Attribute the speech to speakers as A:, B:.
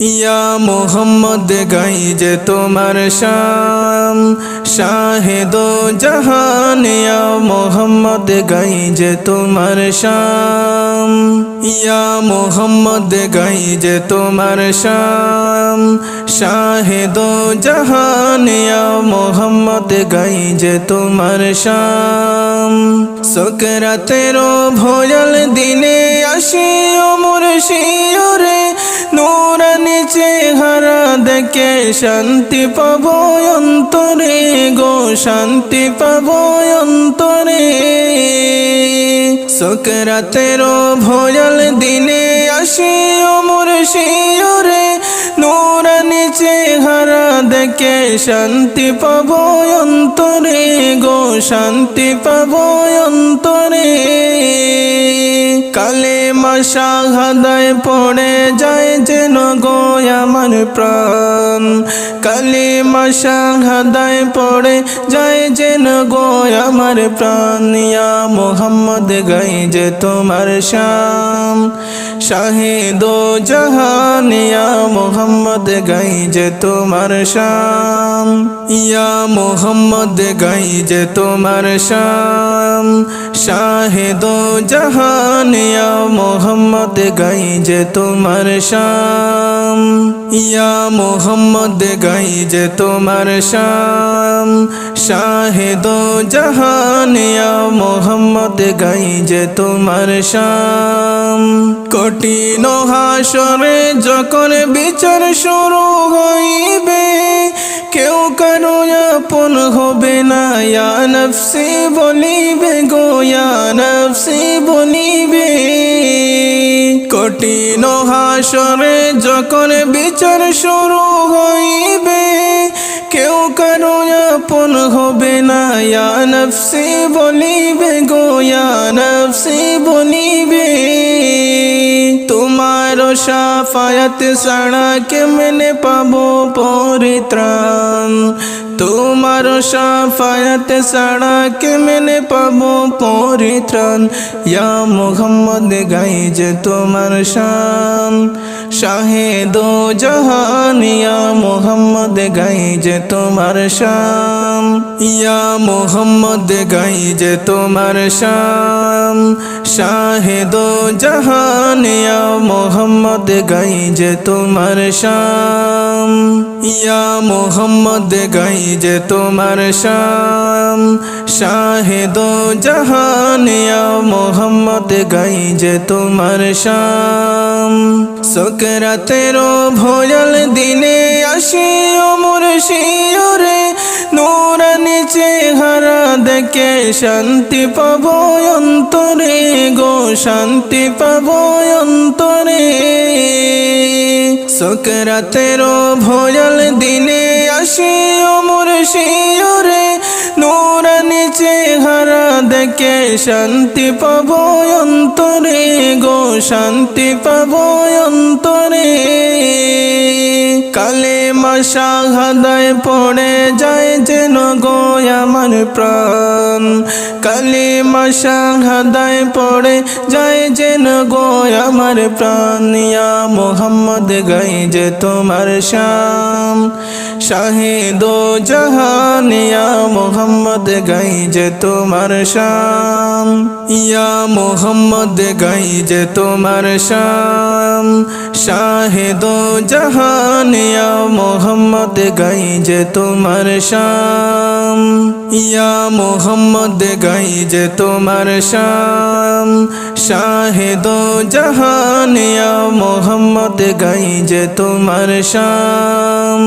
A: ইয়া মোহাম্মদ গাই যে তোমার শাম শাহেদ জাহান। ইয়া মোহাম্মদ গাই যে তোমার শাম ইয়া মোহাম্মদ গাই যে তোমার শাম শাহেদ জাহান। ইয়া মোহাম্মদ গাই যে তোমার শাম সকরাতেরও ভয়াল দিনে আসি অমর শিওরে নূরানি চেহারা দেখে শান্তি পাব অন্তরে গো, শান্তি পাব অন্তরে। সকরাতেরও ভয়াল দিনে আসি অমর শিওরে নূরানি চেহারা দেখে শান্তি পাব অন্তরে গো, শান্তি পাব অন্তরে কালে মাসা হাদায় পড়ে যায় যেন গো আমার প্রাণ। কালে মাসা হাদায় পড়ে যায় যেন গো আমার প্রাণ। ইয়া মোহাম্মদ গাই যে তোমার শাম শাহিদ জাহান, ইয়া মোহাম্মদ গাই যে তোমার শাম ইয়া মোহাম্মদ গাই যে তোমার শাহিদ জাহান, ইয়া মোহাম্মদ গাই যে তোমার শাম। ইয়া মোহাম্মদ গাই যে তোমার শাম। শাহিদ জাহান, ইয়া মোহাম্মদ গাই যে তোমার শাম। কঠিন হাসরে যখন বিচার শুরু হইবে, কেউ আপন হবে না? ইয়া নফসি বলিবে গো, ইয়া নফসি বলিবে। কঠিন হাসরে যখন বিচার শুরু হইবে, কেউ কারও আপন হবে না। ইয়া নফসি বলিবে গো, ইয়া নফসি বলিবে। সাফায়াত ছাড়া কেমনে পাবো পরিত্রাণ? তোমার সাফায়াত ছাড়া কেমনে পাবো পরিত্রাণ? ইয়া মোহাম্মদ গাই যে তোমার শান। শাহেদ জাহান, ইয়া মোহাম্মদ গাই যে তোমার শাম ইয়া মোহাম্মদ গাই যে তোমার শাম শাহেদ জাহানিয়া মোহাম্মদ গাই যে তোমার শাম। ইয়া মোহাম্মদ গাই যে তোমার শাম। শাহেদ জাহানিয়া মোহাম্মদ গাই যে তোমার শাম। সকরাতেরও ভয়াল দিনে আসি অমর শিওরে নূরানি চেহারা দেখে শান্তি পাব অন্তরে গো, শান্তি পাব অন্তরে। সকরাতেরও ভয়াল দিনে আসি অমর শিওরে নূরানি চেহারা দেখে শান্তি পাব অন্তরে? গো শান্তি পাব অন্তরে। কালে মাসা হাদায় পড়ে যায় যেন গো আমার প্রাণ। কালে মাসা হাদায় পড়ে যায় যেন গো আমার প্রাণ। ইয়া মোহাম্মদ গাই যে তোমার শাম শাহিদ জাহান মোহাম্মদ গাই যে তোমার শাম ইয়া মোহাম্মদ গাই যে তোমার শাম শাহিদ জাহান মোহাম্মদ গাই যে তোমার শাম ইয়া মোহাম্মদ গাই যে তোমার শাম শাহিদ জাহান মোহাম্মদ গাই যে তোমার শাম